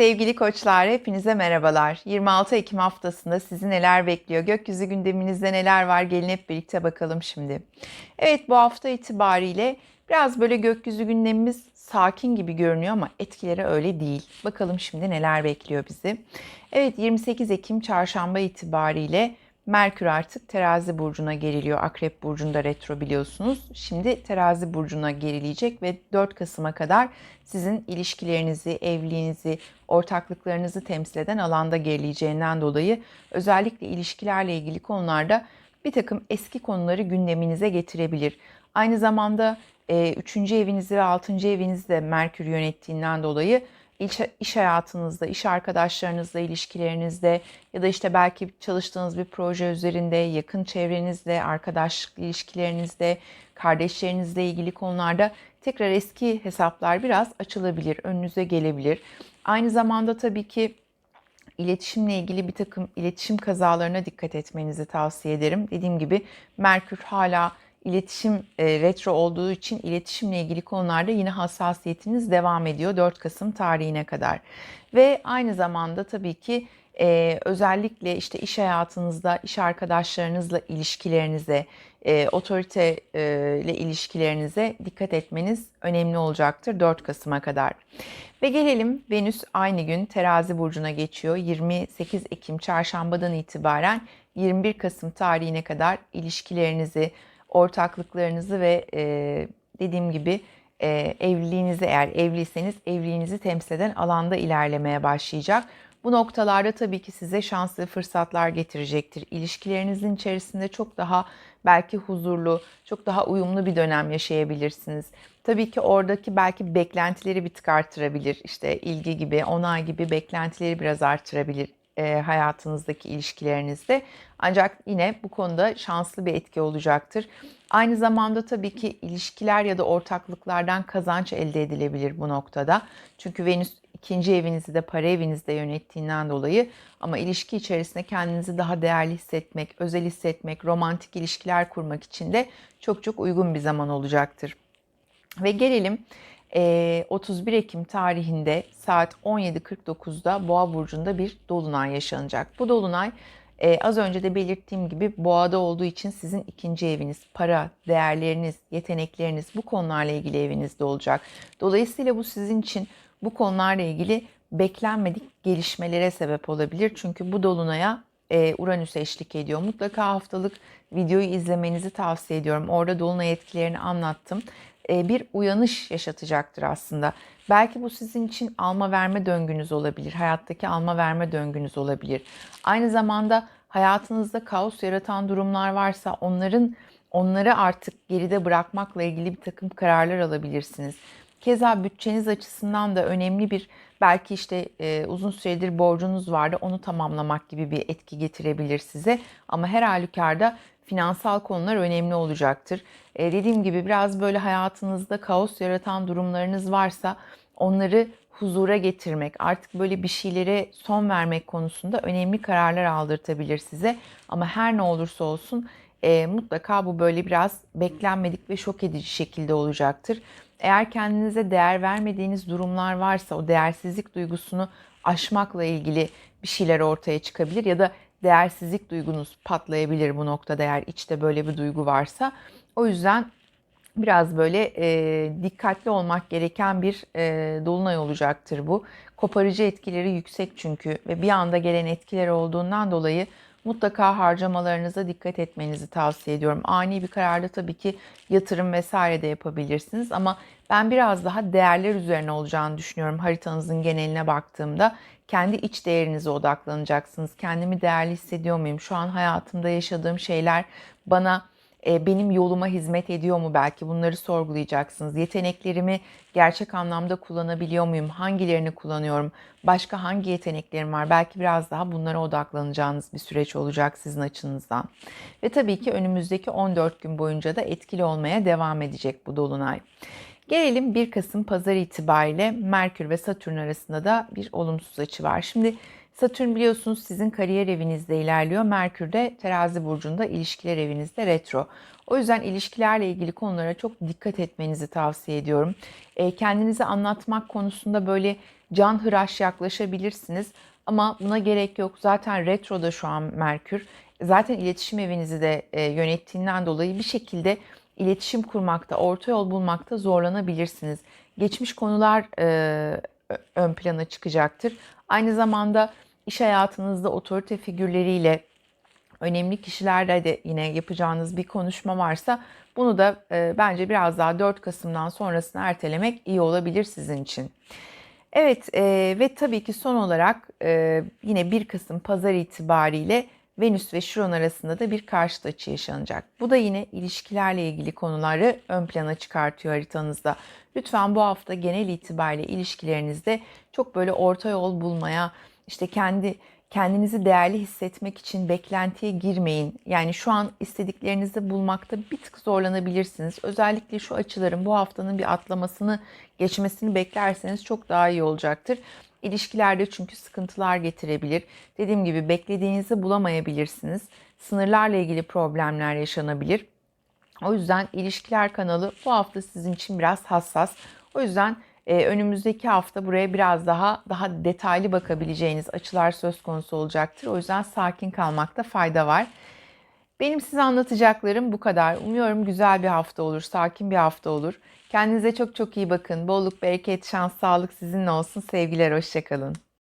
Sevgili koçlar, hepinize merhabalar. 26 Ekim haftasında sizi neler bekliyor? Gökyüzü gündeminizde neler var? Gelin hep birlikte bakalım şimdi. Evet, bu hafta itibariyle biraz böyle gökyüzü gündemimiz sakin gibi görünüyor ama etkileri öyle değil. Bakalım şimdi neler bekliyor bizi. Evet, 28 Ekim çarşamba itibariyle Merkür artık terazi burcuna geriliyor. Akrep burcunda retro biliyorsunuz. Şimdi terazi burcuna gerileyecek ve 4 Kasım'a kadar sizin ilişkilerinizi, evliliğinizi, ortaklıklarınızı temsil eden alanda gerileyeceğinden dolayı özellikle ilişkilerle ilgili konularda bir takım eski konuları gündeminize getirebilir. Aynı zamanda 3. evinizi ve 6. evinizi de Merkür yönettiğinden dolayı iş, hayatınızda, iş arkadaşlarınızla ilişkilerinizde ya da işte belki çalıştığınız bir proje üzerinde, yakın çevrenizde, arkadaşlık ilişkilerinizde, kardeşlerinizle ilgili konularda tekrar eski hesaplar biraz açılabilir, önünüze gelebilir. Aynı zamanda tabii ki iletişimle ilgili bir takım iletişim kazalarına dikkat etmenizi tavsiye ederim. Dediğim gibi Merkür hala iletişim e, retro olduğu için iletişimle ilgili konularda yine hassasiyetiniz devam ediyor 4 Kasım tarihine kadar. Ve aynı zamanda tabii ki e, özellikle işte iş hayatınızda, iş arkadaşlarınızla ilişkilerinize, e, otorite e, ile ilişkilerinize dikkat etmeniz önemli olacaktır 4 Kasım'a kadar. Ve gelelim Venüs aynı gün terazi burcuna geçiyor. 28 Ekim çarşambadan itibaren 21 Kasım tarihine kadar ilişkilerinizi, ortaklıklarınızı ve e, dediğim gibi e, evliliğinizi eğer evliyseniz evliliğinizi temsil eden alanda ilerlemeye başlayacak. Bu noktalarda tabii ki size şanslı fırsatlar getirecektir. İlişkilerinizin içerisinde çok daha belki huzurlu, çok daha uyumlu bir dönem yaşayabilirsiniz. Tabii ki oradaki belki beklentileri bir tık artırabilir. İşte ilgi gibi, onay gibi beklentileri biraz artırabilir e, hayatınızdaki ilişkilerinizde. Ancak yine bu konuda şanslı bir etki olacaktır. Aynı zamanda tabii ki ilişkiler ya da ortaklıklardan kazanç elde edilebilir bu noktada. Çünkü Venüs ikinci evinizi de para evinizde yönettiğinden dolayı ama ilişki içerisinde kendinizi daha değerli hissetmek, özel hissetmek, romantik ilişkiler kurmak için de çok çok uygun bir zaman olacaktır. Ve gelelim 31 Ekim tarihinde saat 17.49'da Boğa burcunda bir dolunay yaşanacak. Bu dolunay az önce de belirttiğim gibi Boğa'da olduğu için sizin ikinci eviniz, para, değerleriniz, yetenekleriniz bu konularla ilgili evinizde olacak. Dolayısıyla bu sizin için bu konularla ilgili beklenmedik gelişmelere sebep olabilir. Çünkü bu dolunaya Uranüs eşlik ediyor. Mutlaka haftalık videoyu izlemenizi tavsiye ediyorum. Orada dolunay etkilerini anlattım. E, bir uyanış yaşatacaktır aslında. Belki bu sizin için alma verme döngünüz olabilir. Hayattaki alma verme döngünüz olabilir. Aynı zamanda hayatınızda kaos yaratan durumlar varsa onların onları artık geride bırakmakla ilgili bir takım kararlar alabilirsiniz. Keza bütçeniz açısından da önemli bir belki işte e, uzun süredir borcunuz vardı onu tamamlamak gibi bir etki getirebilir size. Ama her halükarda finansal konular önemli olacaktır. E, dediğim gibi biraz böyle hayatınızda kaos yaratan durumlarınız varsa onları huzura getirmek, artık böyle bir şeylere son vermek konusunda önemli kararlar aldırtabilir size. Ama her ne olursa olsun e, mutlaka bu böyle biraz beklenmedik ve şok edici şekilde olacaktır. Eğer kendinize değer vermediğiniz durumlar varsa o değersizlik duygusunu aşmakla ilgili bir şeyler ortaya çıkabilir ya da değersizlik duygunuz patlayabilir bu noktada eğer içte böyle bir duygu varsa. O yüzden biraz böyle e, dikkatli olmak gereken bir e, dolunay olacaktır bu. Koparıcı etkileri yüksek çünkü ve bir anda gelen etkiler olduğundan dolayı mutlaka harcamalarınıza dikkat etmenizi tavsiye ediyorum. Ani bir kararda tabii ki yatırım vesaire de yapabilirsiniz ama ben biraz daha değerler üzerine olacağını düşünüyorum haritanızın geneline baktığımda. Kendi iç değerinize odaklanacaksınız. Kendimi değerli hissediyor muyum? Şu an hayatımda yaşadığım şeyler bana benim yoluma hizmet ediyor mu belki bunları sorgulayacaksınız. Yeteneklerimi gerçek anlamda kullanabiliyor muyum? Hangilerini kullanıyorum? Başka hangi yeteneklerim var? Belki biraz daha bunlara odaklanacağınız bir süreç olacak sizin açınızdan. Ve tabii ki önümüzdeki 14 gün boyunca da etkili olmaya devam edecek bu dolunay. Gelelim 1 Kasım pazar itibariyle Merkür ve Satürn arasında da bir olumsuz açı var. Şimdi Satürn biliyorsunuz sizin kariyer evinizde ilerliyor. Merkür de terazi burcunda ilişkiler evinizde retro. O yüzden ilişkilerle ilgili konulara çok dikkat etmenizi tavsiye ediyorum. E, kendinizi anlatmak konusunda böyle can hıraş yaklaşabilirsiniz. Ama buna gerek yok. Zaten retroda şu an Merkür. Zaten iletişim evinizi de e, yönettiğinden dolayı bir şekilde iletişim kurmakta, orta yol bulmakta zorlanabilirsiniz. Geçmiş konular e, ön plana çıkacaktır. Aynı zamanda iş hayatınızda otorite figürleriyle önemli kişilerle de yine yapacağınız bir konuşma varsa bunu da e, bence biraz daha 4 Kasım'dan sonrasını ertelemek iyi olabilir sizin için. Evet e, ve tabii ki son olarak e, yine 1 Kasım pazar itibariyle Venüs ve Şiron arasında da bir karşıt açı yaşanacak. Bu da yine ilişkilerle ilgili konuları ön plana çıkartıyor haritanızda. Lütfen bu hafta genel itibariyle ilişkilerinizde çok böyle orta yol bulmaya, işte kendi kendinizi değerli hissetmek için beklentiye girmeyin. Yani şu an istediklerinizi bulmakta bir tık zorlanabilirsiniz. Özellikle şu açıların bu haftanın bir atlamasını, geçmesini beklerseniz çok daha iyi olacaktır. İlişkilerde çünkü sıkıntılar getirebilir. Dediğim gibi beklediğinizi bulamayabilirsiniz. Sınırlarla ilgili problemler yaşanabilir. O yüzden ilişkiler kanalı bu hafta sizin için biraz hassas. O yüzden e, önümüzdeki hafta buraya biraz daha daha detaylı bakabileceğiniz açılar söz konusu olacaktır. O yüzden sakin kalmakta fayda var. Benim size anlatacaklarım bu kadar. Umuyorum güzel bir hafta olur, sakin bir hafta olur. Kendinize çok çok iyi bakın. Bolluk, bereket, şans, sağlık sizinle olsun. Sevgiler, hoşçakalın.